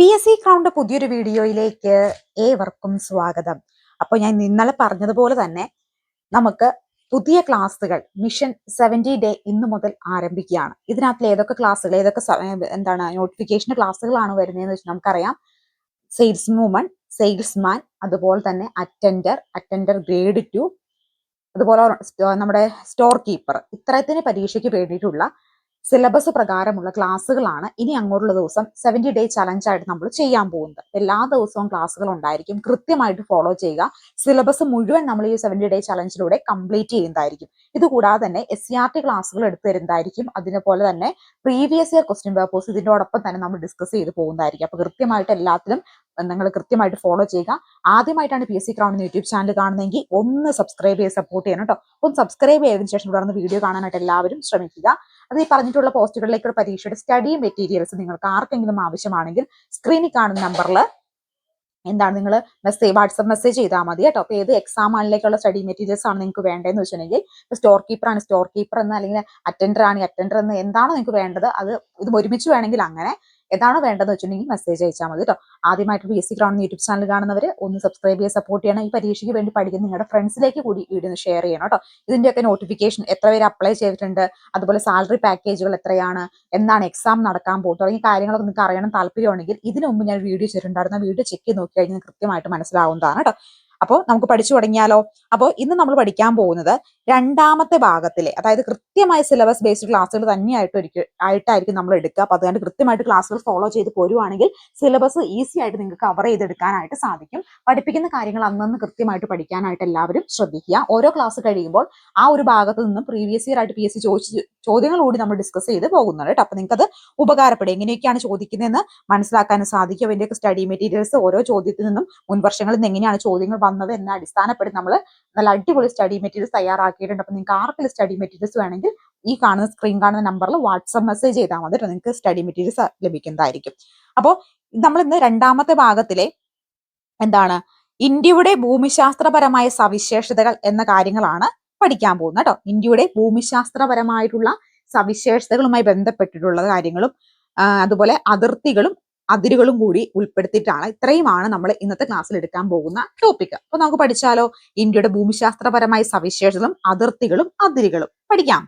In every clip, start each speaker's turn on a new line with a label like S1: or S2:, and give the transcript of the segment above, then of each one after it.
S1: P S C crowned പുതിയൊരു വീഡിയോയിലേക്ക് ഏവർക്കും സ്വാഗതം അപ്പോൾ ഞാൻ ഇന്നലെ പറഞ്ഞതുപോലെ തന്നെ നമുക്ക് പുതിയ ക്ലാസ്സുകൾ മിഷൻ സെവൻറ്റി ഡേ ഇന്ന് മുതൽ ആരംഭിക്കുകയാണ് ഇതിനകത്ത് ഏതൊക്കെ ക്ലാസ്സുകൾ ഏതൊക്കെ എന്താണ് നോട്ടിഫിക്കേഷൻ ക്ലാസ്സുകളാണ് വരുന്നതെന്ന് വെച്ചാൽ നമുക്കറിയാം സെയിൽസ് വുമൺ സെയിൽസ്മാൻ അതുപോലെ തന്നെ അറ്റൻഡർ അറ്റൻഡർ ഗ്രേഡ് ടു അതുപോലെ നമ്മുടെ സ്റ്റോർ കീപ്പർ ഇത്രത്തിന് പരീക്ഷയ്ക്ക് വേണ്ടിയിട്ടുള്ള സിലബസ് പ്രകാരമുള്ള ക്ലാസ്സുകളാണ് ഇനി അങ്ങോട്ടുള്ള ദിവസം സെവൻറ്റി ഡേ ചലഞ്ചായിട്ട് നമ്മൾ ചെയ്യാൻ പോകുന്നത് എല്ലാ ദിവസവും ക്ലാസ്സുകൾ ഉണ്ടായിരിക്കും കൃത്യമായിട്ട് ഫോളോ ചെയ്യുക സിലബസ് മുഴുവൻ നമ്മൾ ഈ സെവൻറ്റി ഡേ ചലഞ്ചിലൂടെ കംപ്ലീറ്റ് ചെയ്യുന്നതായിരിക്കും ഇതുകൂടാതെ തന്നെ എസ് സി ആർ ടി ക്ലാസ്സുകൾ എടുത്തു തരുന്നതായിരിക്കും അതിനെപോലെ തന്നെ പ്രീവിയസ് ഇയർ ക്വസ്റ്റ്യൻ പേപ്പേഴ്സ് ഇതിനോടൊപ്പം തന്നെ നമ്മൾ ഡിസ്കസ് ചെയ്ത് പോകുന്നതായിരിക്കും അപ്പോൾ കൃത്യമായിട്ട് എല്ലാത്തിലും നിങ്ങൾ കൃത്യമായിട്ട് ഫോളോ ചെയ്യുക ആദ്യമായിട്ടാണ് P S C ground YouTube channel കാണുന്നതെങ്കിൽ ഒന്ന് സബ്സ്ക്രൈബ് ചെയ്ത് സപ്പോർട്ട് ചെയ്യണം കേട്ടോ ഒന്ന് സബ്സ്ക്രൈബ് ചെയ്തതിനു ശേഷം തുടർന്ന് വീഡിയോ കാണാനായിട്ട് എല്ലാവരും ശ്രമിക്കുക അത് ഈ പറഞ്ഞിട്ടുള്ള പോസ്റ്റുകളിലേക്കുള്ള പരീക്ഷയുടെ സ്റ്റഡി മെറ്റീരിയൽസ് നിങ്ങൾക്ക് ആർക്കെങ്കിലും ആവശ്യമാണെങ്കിൽ സ്ക്രീനിൽ കാണുന്ന നമ്പറിൽ എന്താണ് നിങ്ങൾ മെസ്സേജ് വാട്സപ്പ് മെസ്സേജ് ചെയ്താൽ മതി കേട്ടോ അപ്പോൾ ഏത് എക്സാം ആണിലേക്കുള്ള സ്റ്റഡി മെറ്റീരിയൽസ് ആണ് നിങ്ങൾക്ക് വേണ്ടതെന്ന് വെച്ചിട്ടുണ്ടെങ്കിൽ സ്റ്റോർ കീപ്പർ ആണ് സ്റ്റോർ കീപ്പർ എന്ന് അല്ലെങ്കിൽ അറ്റൻഡർ ആണ് അറ്റൻഡർ എന്ന് എന്താണ് നിങ്ങൾക്ക് വേണ്ടത് അത് ഇത് ഒരുമിച്ച് വേണമെങ്കിൽ അങ്ങനെ ഏതാണോ വേണ്ടതെന്ന് വെച്ചിട്ടുണ്ടെങ്കിൽ മെസ്സേജ് അയച്ചാൽ മതി കേട്ടോ ആദ്യമായിട്ട് P S C ground YouTube channel കാണുന്നവർ ഒന്ന് സബ്സ്ക്രൈബ് ചെയ്യുക സപ്പോർട്ട് ചെയ്യണം ഈ പരീക്ഷയ്ക്ക് വേണ്ടി പഠിക്കുന്ന നിങ്ങളുടെ ഫ്രണ്ട്സിലേക്ക് കൂടി വീഡിയോ ഷെയർ ചെയ്യണം കേട്ടോ ഇതിൻ്റെയൊക്കെ നോട്ടിഫിക്കേഷൻ എത്ര പേര് അപ്ലൈ ചെയ്തിട്ടുണ്ട് അതുപോലെ സാലറി പാക്കേജുകൾ എത്രയാണ് എന്നാണ് എക്സാം നടക്കാൻ പോകുന്നത് തുടങ്ങിയ കാര്യങ്ങളൊക്കെ നിങ്ങൾക്ക് അറിയണം താല്പര്യമുണ്ടെങ്കിൽ ഇതിനു മുമ്പ് ഞാൻ വീഡിയോ ചെയ്തിട്ടുണ്ടായിരുന്നു വീഡിയോ ചെക്ക് ചെയ്ത് നോക്കി കഴിഞ്ഞാൽ കൃത്യമായിട്ട് മനസ്സിലാവുന്നതാണ് കേട്ടോ അപ്പോൾ നമുക്ക് പഠിച്ചു തുടങ്ങിയാലോ അപ്പോൾ ഇന്ന് നമ്മൾ പഠിക്കാൻ പോകുന്നത് രണ്ടാമത്തെ ഭാഗത്തിലെ അതായത് കൃത്യമായ സിലബസ് ബേസ്ഡ് ക്ലാസ്സുകൾ തന്നെയായിട്ട് ഒരിക്കൽ ആയിട്ടായിരിക്കും നമ്മൾ എടുക്കുക അപ്പോൾ അതുകൊണ്ട് കൃത്യമായിട്ട് ക്ലാസ്സുകൾ ഫോളോ ചെയ്ത് പോരുവാണെങ്കിൽ സിലബസ് ഈസി ആയിട്ട് നിങ്ങൾക്ക് കവർ ചെയ്തെടുക്കാനായിട്ട് സാധിക്കും പഠിപ്പിക്കുന്ന കാര്യങ്ങൾ അന്നന്ന് കൃത്യമായിട്ട് പഠിക്കാനായിട്ട് എല്ലാവരും ശ്രദ്ധിക്കുക ഓരോ ക്ലാസ് കഴിയുമ്പോൾ ആ ഒരു ഭാഗത്ത് നിന്നും പ്രീവിയസ് ഇയർ ആയിട്ട് പി എസ് സി ചോദിച്ച് ചോദ്യങ്ങൾ കൂടി നമ്മൾ ഡിസ്കസ് ചെയ്ത് പോകുന്നുണ്ട് കേട്ടോ അപ്പോൾ നിങ്ങൾക്ക് അത് ഉപകാരപ്പെടും എങ്ങനെയൊക്കെയാണ് ചോദിക്കുന്നതെന്ന് മനസ്സിലാക്കാനും സാധിക്കും അതിൻ്റെയൊക്കെ സ്റ്റഡി മെറ്റീരിയൽസ് ഓരോ ചോദ്യത്തിൽ നിന്നും മുൻവർഷങ്ങളിൽ നിന്ന് എങ്ങനെയാണ് ചോദ്യങ്ങൾ വന്നത് എന്ന അടിസ്ഥാനപ്പെടി നമ്മൾ നല്ല അടിപൊളി സ്റ്റഡി മെറ്റീരിയൽസ് തയ്യാറാക്കിയിട്ടുണ്ട് അപ്പോൾ നിങ്ങൾക്ക് ആർക്കെങ്കിലും സ്റ്റഡി മെറ്റീരിയൽസ് വേണമെങ്കിൽ ഈ കാണുന്ന സ്ക്രീൻ കാണുന്ന നമ്പറിൽ വാട്സപ്പ് മെസ്സേജ് ചെയ്താൽ മതി നിങ്ങൾക്ക് സ്റ്റഡി മെറ്റീരിയൽസ് ലഭിക്കുന്നതായിരിക്കും അപ്പോൾ നമ്മൾ ഇന്ന് രണ്ടാമത്തെ ഭാഗത്തിലെ എന്താണ് ഇന്ത്യയുടെ ഭൂമിശാസ്ത്രപരമായ സവിശേഷതകൾ എന്ന കാര്യങ്ങളാണ് പഠിക്കാൻ പോകുന്നത് കേട്ടോ ഇന്ത്യയുടെ ഭൂമിശാസ്ത്രപരമായിട്ടുള്ള സവിശേഷതകളുമായി ബന്ധപ്പെട്ടിട്ടുള്ള കാര്യങ്ങളും അതുപോലെ അതിർത്തികളും അതിരുകളും കൂടി ഉൾപ്പെടുത്തിയിട്ടാണ് ഇത്രയുമാണ് നമ്മൾ ഇന്നത്തെ ക്ലാസ്സിൽ എടുക്കാൻ പോകുന്ന ടോപ്പിക് അപ്പൊ നമുക്ക് പഠിച്ചാലോ ഇന്ത്യയുടെ ഭൂമിശാസ്ത്രപരമായ സവിശേഷതകളും അതിർത്തികളും അതിരുകളും പഠിക്കാം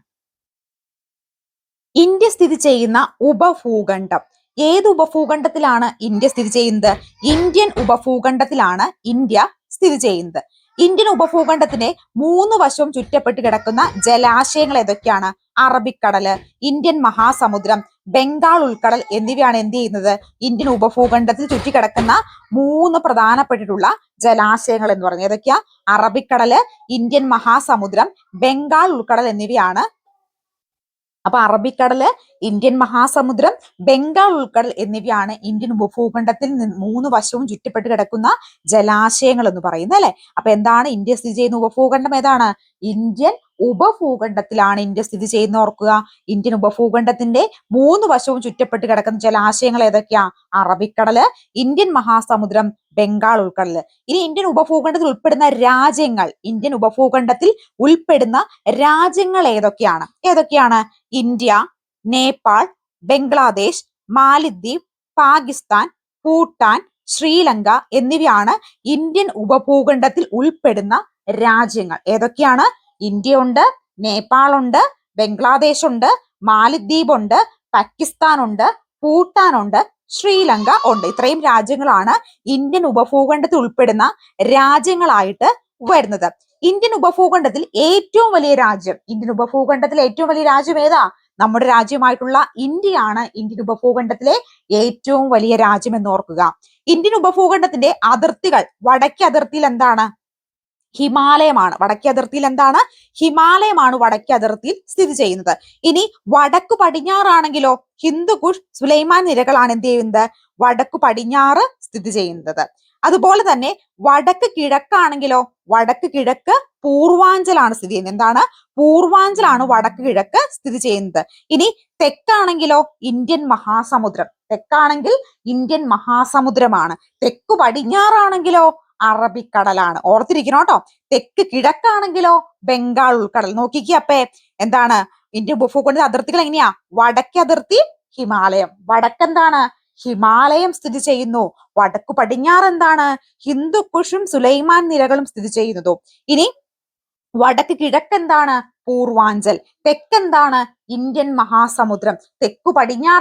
S1: ഇന്ത്യ സ്ഥിതി ചെയ്യുന്ന ഉപഭൂഖണ്ഡം ഏത് ഉപഭൂഖണ്ഡത്തിലാണ് ഇന്ത്യ സ്ഥിതി ചെയ്യുന്നത് ഇന്ത്യൻ ഉപഭൂഖണ്ഡത്തിലാണ് ഇന്ത്യ സ്ഥിതി ചെയ്യുന്നത് ഇന്ത്യൻ ഉപഭൂഖണ്ഡത്തിന്റെ മൂന്ന് വശവും ചുറ്റപ്പെട്ട് കിടക്കുന്ന ജലാശയങ്ങൾ ഏതൊക്കെയാണ് അറബിക്കടല് ഇന്ത്യൻ മഹാസമുദ്രം ബംഗാൾ ഉൾക്കടൽ എന്നിവയാണ് എന്ത് ചെയ്യുന്നത് ഇന്ത്യൻ ഉപഭൂഖണ്ഡത്തിൽ ചുറ്റിക്കിടക്കുന്ന മൂന്ന് പ്രധാനപ്പെട്ടിട്ടുള്ള ജലാശയങ്ങൾ എന്ന് പറഞ്ഞത് ഏതൊക്കെയാ അറബിക്കടല് ഇന്ത്യൻ മഹാസമുദ്രം ബംഗാൾ ഉൾക്കടൽ എന്നിവയാണ് അപ്പൊ അറബിക്കടല് ഇന്ത്യൻ മഹാസമുദ്രം ബംഗാൾ ഉൾക്കടൽ എന്നിവയാണ് ഇന്ത്യൻ ഉപഭൂഖണ്ഡത്തിൽ മൂന്ന് വശവും ചുറ്റപ്പെട്ട് കിടക്കുന്ന ജലാശയങ്ങൾ എന്ന് പറയുന്നത് അല്ലെ അപ്പൊ എന്താണ് ഇന്ത്യ സ്ഥിതി ചെയ്യുന്ന ഉപഭൂഖണ്ഡം ഏതാണ് ഇന്ത്യൻ ഉപഭൂഖണ്ഡത്തിലാണ് ഇന്ത്യ സ്ഥിതി ചെയ്യുന്ന ഓർക്കുക ഇന്ത്യൻ ഉപഭൂഖണ്ഡത്തിന്റെ മൂന്ന് വശവും ചുറ്റപ്പെട്ട് കിടക്കുന്ന ജലാശയങ്ങൾ ഏതൊക്കെയാ അറബിക്കടല് ഇന്ത്യൻ മഹാസമുദ്രം ബംഗാൾ ഉൾക്കടൽ ഇനി ഇന്ത്യൻ ഉപഭൂഖണ്ഡത്തിൽ ഉൾപ്പെടുന്ന രാജ്യങ്ങൾ ഇന്ത്യൻ ഉപഭൂഖണ്ഡത്തിൽ ഉൾപ്പെടുന്ന രാജ്യങ്ങൾ ഏതൊക്കെയാണ് ഏതൊക്കെയാണ് ഇന്ത്യ നേപ്പാൾ ബംഗ്ലാദേശ് മാലിദ്വീപ് പാകിസ്ഥാൻ ഭൂട്ടാൻ ശ്രീലങ്ക എന്നിവയാണ് ഇന്ത്യൻ ഉപഭൂഖണ്ഡത്തിൽ ഉൾപ്പെടുന്ന രാജ്യങ്ങൾ ഏതൊക്കെയാണ് ഇന്ത്യ ഉണ്ട് നേപ്പാൾ ഉണ്ട് ബംഗ്ലാദേശ് ഉണ്ട് മാലിദ്വീപ് ഉണ്ട് പാകിസ്ഥാൻ ഉണ്ട് ഭൂട്ടാൻ ഉണ്ട് ശ്രീലങ്ക ഉണ്ട് ഇത്രയും രാജ്യങ്ങളാണ് ഇന്ത്യൻ ഉപഭൂഖണ്ഡത്തിൽ ഉൾപ്പെടുന്ന രാജ്യങ്ങളായിട്ട് വരുന്നത് ഇന്ത്യൻ ഉപഭൂഖണ്ഡത്തിൽ ഏറ്റവും വലിയ രാജ്യം ഇന്ത്യൻ ഉപഭൂഖണ്ഡത്തിലെ ഏറ്റവും വലിയ രാജ്യം ഏതാ നമ്മുടെ രാജ്യമായിട്ടുള്ള ഇന്ത്യയാണ് ഇന്ത്യൻ ഉപഭൂഖണ്ഡത്തിലെ ഏറ്റവും വലിയ രാജ്യം എന്ന് ഓർക്കുക ഇന്ത്യൻ ഉപഭൂഖണ്ഡത്തിന്റെ അതിർത്തികൾ വടക്കേ അതിർത്തിയിൽ എന്താണ് ഹിമാലയമാണ് വടക്കേ അതിർത്തിയിൽ എന്താണ് ഹിമാലയമാണ് വടക്കേ അതിർത്തിയിൽ സ്ഥിതി ചെയ്യുന്നത് ഇനി വടക്കു പടിഞ്ഞാറാണെങ്കിലോ ഹിന്ദുകുഷ് സുലൈമാൻ നിരകളാണ് എന്ത് ചെയ്യുന്നത് വടക്കു പടിഞ്ഞാറ് സ്ഥിതി ചെയ്യുന്നത് അതുപോലെ തന്നെ വടക്ക് കിഴക്കാണെങ്കിലോ വടക്ക് കിഴക്ക് പൂർവാഞ്ചലാണ് സ്ഥിതി ചെയ്യുന്നത് എന്താണ് പൂർവാഞ്ചലാണ് വടക്ക് കിഴക്ക് സ്ഥിതി ചെയ്യുന്നത് ഇനി തെക്കാണെങ്കിലോ ഇന്ത്യൻ മഹാസമുദ്രം തെക്കാണെങ്കിൽ ഇന്ത്യൻ മഹാസമുദ്രമാണ് തെക്കു പടിഞ്ഞാറാണെങ്കിലോ അറബിക്കടലാണ് ഓർത്തിരിക്കണം കേട്ടോ തെക്ക് കിഴക്കാണെങ്കിലോ ബംഗാൾ ഉൾക്കടൽ നോക്കിക്കേ അപ്പേ എന്താണ് ഇന്ത്യൻ കൊണ്ട് അതിർത്തികൾ എങ്ങനെയാ വടക്ക് അതിർത്തി ഹിമാലയം വടക്കെന്താണ് ഹിമാലയം സ്ഥിതി ചെയ്യുന്നു വടക്കു പടിഞ്ഞാറ് എന്താണ് ഹിന്ദുക്കുഷും സുലൈമാൻ നിരകളും സ്ഥിതി ചെയ്യുന്നതും ഇനി വടക്ക് കിഴക്കെന്താണ് പൂർവാഞ്ചൽ തെക്കെന്താണ് ഇന്ത്യൻ മഹാസമുദ്രം തെക്കു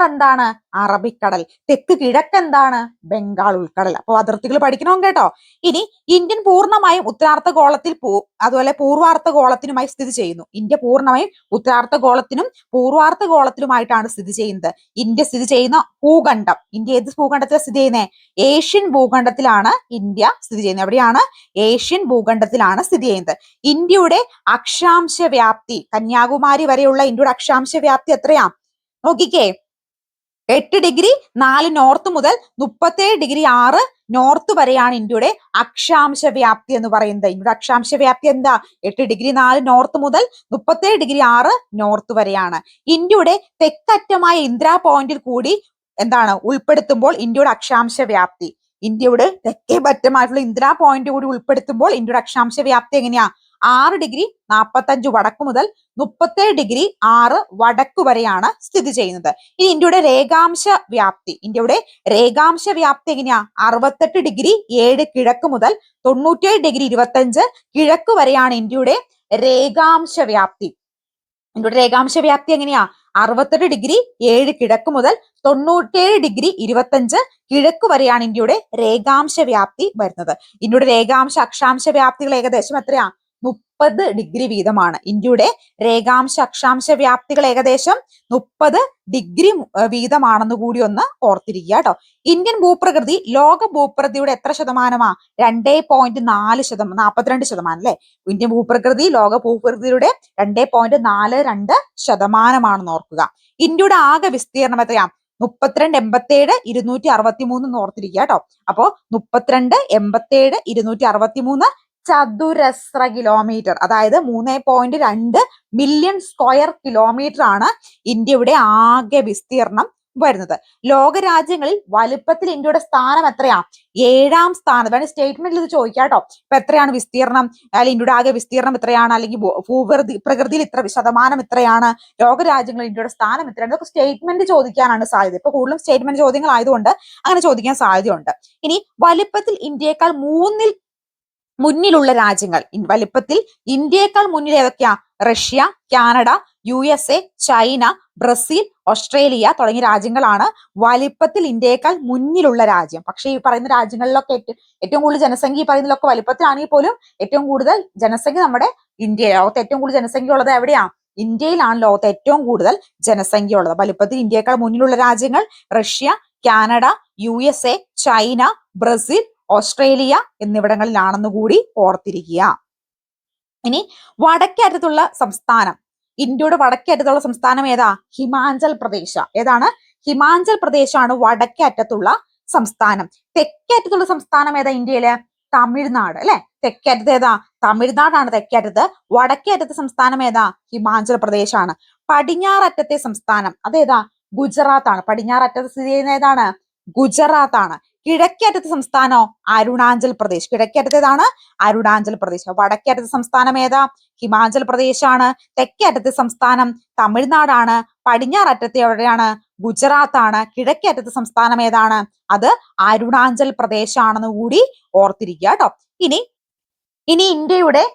S1: എന്താണ് അറബിക്കടൽ തെക്ക് കിഴക്ക് എന്താണ് ബംഗാൾ ഉൾക്കടൽ അപ്പോൾ അതിർത്തികൾ പഠിക്കണം കേട്ടോ ഇനി ഇന്ത്യൻ പൂർണ്ണമായും ഉത്തരാർത്ഥ ഗോളത്തിൽ പൂ അതുപോലെ പൂർവാർത്ഥ ഗോളത്തിനുമായി സ്ഥിതി ചെയ്യുന്നു ഇന്ത്യ പൂർണ്ണമായും ഉത്തരാർത്ഥ ഗോളത്തിനും പൂർവാർത്ഥ ഗോളത്തിനുമായിട്ടാണ് സ്ഥിതി ചെയ്യുന്നത് ഇന്ത്യ സ്ഥിതി ചെയ്യുന്ന ഭൂഖണ്ഡം ഇന്ത്യ ഏത് ഭൂഖണ്ഡത്തിലാണ് സ്ഥിതി ചെയ്യുന്നത് ഏഷ്യൻ ഭൂഖണ്ഡത്തിലാണ് ഇന്ത്യ സ്ഥിതി ചെയ്യുന്നത് എവിടെയാണ് ഏഷ്യൻ ഭൂഖണ്ഡത്തിലാണ് സ്ഥിതി ചെയ്യുന്നത് ഇന്ത്യയുടെ അക്ഷാംശ വ്യാപ്തി കന്യാകുമാരി ദ്വാരി വരെയുള്ള ഇന്ത്യയുടെ അക്ഷാംശ വ്യാപ്തി എത്രയാ നോക്കിക്കേ എട്ട് ഡിഗ്രി നാല് നോർത്ത് മുതൽ മുപ്പത്തേഴ് ഡിഗ്രി ആറ് നോർത്ത് വരെയാണ് ഇന്ത്യയുടെ അക്ഷാംശ വ്യാപ്തി എന്ന് പറയുന്നത് ഇന്ത്യയുടെ അക്ഷാംശ വ്യാപ്തി എന്താ എട്ട് ഡിഗ്രി നാല് നോർത്ത് മുതൽ മുപ്പത്തേഴ് ഡിഗ്രി ആറ് നോർത്ത് വരെയാണ് ഇന്ത്യയുടെ തെക്കറ്റമായ ഇന്ദ്രാ പോയിന്റിൽ കൂടി എന്താണ് ഉൾപ്പെടുത്തുമ്പോൾ ഇന്ത്യയുടെ അക്ഷാംശ വ്യാപ്തി ഇന്ത്യയുടെ തെക്കേ പറ്റമായിട്ടുള്ള ഇന്ദ്രാ പോയിന്റ് കൂടി ഉൾപ്പെടുത്തുമ്പോൾ ഇന്ത്യയുടെ അക്ഷാംശ വ്യാപ്തി എങ്ങനെയാ ആറ് ഡിഗ്രി നാൽപ്പത്തഞ്ച് വടക്ക് മുതൽ മുപ്പത്തേഴ് ഡിഗ്രി ആറ് വടക്ക് വരെയാണ് സ്ഥിതി ചെയ്യുന്നത് ഇനി ഇന്ത്യയുടെ രേഖാംശ വ്യാപ്തി ഇന്ത്യയുടെ രേഖാംശ വ്യാപ്തി എങ്ങനെയാ അറുപത്തെട്ട് ഡിഗ്രി ഏഴ് കിഴക്ക് മുതൽ തൊണ്ണൂറ്റേഴ് ഡിഗ്രി ഇരുപത്തഞ്ച് കിഴക്ക് വരെയാണ് ഇന്ത്യയുടെ രേഖാംശ വ്യാപ്തി ഇന്ത്യയുടെ രേഖാംശ വ്യാപ്തി എങ്ങനെയാ അറുപത്തെട്ട് ഡിഗ്രി ഏഴ് കിഴക്ക് മുതൽ തൊണ്ണൂറ്റേഴ് ഡിഗ്രി ഇരുപത്തഞ്ച് കിഴക്ക് വരെയാണ് ഇന്ത്യയുടെ രേഖാംശ വ്യാപ്തി വരുന്നത് ഇന്ത്യയുടെ രേഖാംശ അക്ഷാംശ വ്യാപ്തികൾ ഏകദേശം എത്രയാ മുപ്പത് ഡിഗ്രി വീതമാണ് ഇന്ത്യയുടെ രേഖാംശ അക്ഷാംശ വ്യാപ്തികൾ ഏകദേശം മുപ്പത് ഡിഗ്രി വീതമാണെന്ന് കൂടി ഒന്ന് ഓർത്തിരിക്കുക കേട്ടോ ഇന്ത്യൻ ഭൂപ്രകൃതി ലോക ഭൂപ്രകൃതിയുടെ എത്ര ശതമാനമാ രണ്ടേ പോയിന്റ് നാല് ശതമാനം നാൽപ്പത്തിരണ്ട് ശതമാനം അല്ലെ ഇന്ത്യൻ ഭൂപ്രകൃതി ലോക ഭൂപ്രകൃതിയുടെ രണ്ടേ പോയിന്റ് നാല് രണ്ട് ശതമാനമാണെന്ന് ഓർക്കുക ഇന്ത്യയുടെ ആകെ വിസ്തീർണം എത്രയാ മുപ്പത്തിരണ്ട് എൺപത്തേഴ് ഇരുന്നൂറ്റി അറുപത്തി മൂന്ന് ഓർത്തിരിക്കുക കേട്ടോ അപ്പോ മുപ്പത്തിരണ്ട് എൺപത്തേഴ് ഇരുന്നൂറ്റി അറുപത്തി മൂന്ന് ചതുരശ്ര കിലോമീറ്റർ അതായത് മൂന്ന് പോയിന്റ് രണ്ട് മില്യൺ സ്ക്വയർ കിലോമീറ്റർ ആണ് ഇന്ത്യയുടെ ആകെ വിസ്തീർണം വരുന്നത് ലോകരാജ്യങ്ങളിൽ വലുപ്പത്തിൽ ഇന്ത്യയുടെ സ്ഥാനം എത്രയാ ഏഴാം സ്ഥാനം വേണേൽ സ്റ്റേറ്റ്മെന്റിൽ ഇത് ചോദിക്കാം കേട്ടോ ഇപ്പൊ എത്രയാണ് വിസ്തീർണം അല്ലെങ്കിൽ ഇന്ത്യയുടെ ആകെ വിസ്തീർണം എത്രയാണ് അല്ലെങ്കിൽ ഭൂപ്രതി പ്രകൃതിയിൽ ഇത്ര ശതമാനം ലോക ലോകരാജ്യങ്ങളിൽ ഇന്ത്യയുടെ സ്ഥാനം എത്രയാണ് ഇതൊക്കെ സ്റ്റേറ്റ്മെന്റ് ചോദിക്കാനാണ് സാധ്യത ഇപ്പൊ കൂടുതലും സ്റ്റേറ്റ്മെന്റ് ചോദ്യങ്ങൾ ആയതുകൊണ്ട് അങ്ങനെ ചോദിക്കാൻ സാധ്യതയുണ്ട് ഇനി വലുപ്പത്തിൽ ഇന്ത്യയെക്കാൾ മൂന്നിൽ മുന്നിലുള്ള രാജ്യങ്ങൾ വലിപ്പത്തിൽ ഇന്ത്യയേക്കാൾ മുന്നിൽ ഏതൊക്കെയാ Russia Canada U S A China Brazil Australia തുടങ്ങിയ രാജ്യങ്ങളാണ് വലിപ്പത്തിൽ ഇന്ത്യയേക്കാൾ മുന്നിലുള്ള രാജ്യം പക്ഷേ ഈ പറയുന്ന രാജ്യങ്ങളിലൊക്കെ ഏറ്റവും കൂടുതൽ ജനസംഖ്യ ഈ പറയുന്നതിലൊക്കെ വലിപ്പത്തിലാണെങ്കിൽ പോലും ഏറ്റവും കൂടുതൽ ജനസംഖ്യ നമ്മുടെ ഇന്ത്യ ലോകത്ത് ഏറ്റവും കൂടുതൽ ജനസംഖ്യ ഉള്ളത് എവിടെയാ ഇന്ത്യയിലാണ് ലോകത്ത് ഏറ്റവും കൂടുതൽ ജനസംഖ്യ ഉള്ളത് വലിപ്പത്തിൽ ഇന്ത്യയേക്കാൾ മുന്നിലുള്ള രാജ്യങ്ങൾ Russia Canada U S A China Brazil Australia എന്നിവിടങ്ങളിലാണെന്ന് കൂടി ഓർത്തിരിക്കുക ഇനി വടക്കേ സംസ്ഥാനം ഇന്ത്യയുടെ വടക്കേ അറ്റത്തുള്ള സംസ്ഥാനം ഏതാ ഹിമാചൽ പ്രദേശ് ഏതാണ് ഹിമാചൽ പ്രദേശമാണ് വടക്കേ അറ്റത്തുള്ള സംസ്ഥാനം തെക്കേ അറ്റത്തുള്ള സംസ്ഥാനം ഏതാ ഇന്ത്യയില് തമിഴ്നാട് അല്ലെ തെക്കേ അറ്റത്ത് ഏതാ തമിഴ്നാടാണ് തെക്കേ അറ്റത്ത് വടക്കേ അറ്റത്തെ സംസ്ഥാനം ഏതാ ഹിമാചൽ പ്രദേശാണ് പടിഞ്ഞാററ്റത്തെ സംസ്ഥാനം അതേതാ ഗുജറാത്താണ് ആണ് സ്ഥിതി ചെയ്യുന്ന ഏതാണ് ഗുജറാത്താണ് കിഴക്കേറ്റത്തെ സംസ്ഥാനോ അരുണാചൽ പ്രദേശ് കിഴക്കേറ്റത്തേതാണ് അരുണാചൽ പ്രദേശ് വടക്കേറ്റത്തെ സംസ്ഥാനം ഏതാ ഹിമാചൽ പ്രദേശാണ് തെക്കേറ്റത്തെ സംസ്ഥാനം തമിഴ്നാടാണ് പടിഞ്ഞാററ്റത്തെ എവിടെയാണ് ഗുജറാത്ത് ആണ് കിഴക്കേറ്റത്തെ സംസ്ഥാനം ഏതാണ് അത് അരുണാചൽ പ്രദേശാണെന്ന് കൂടി ഓർത്തിരിക്കുക കേട്ടോ ഇനി ഇനി ഇന്ത്യയുടെ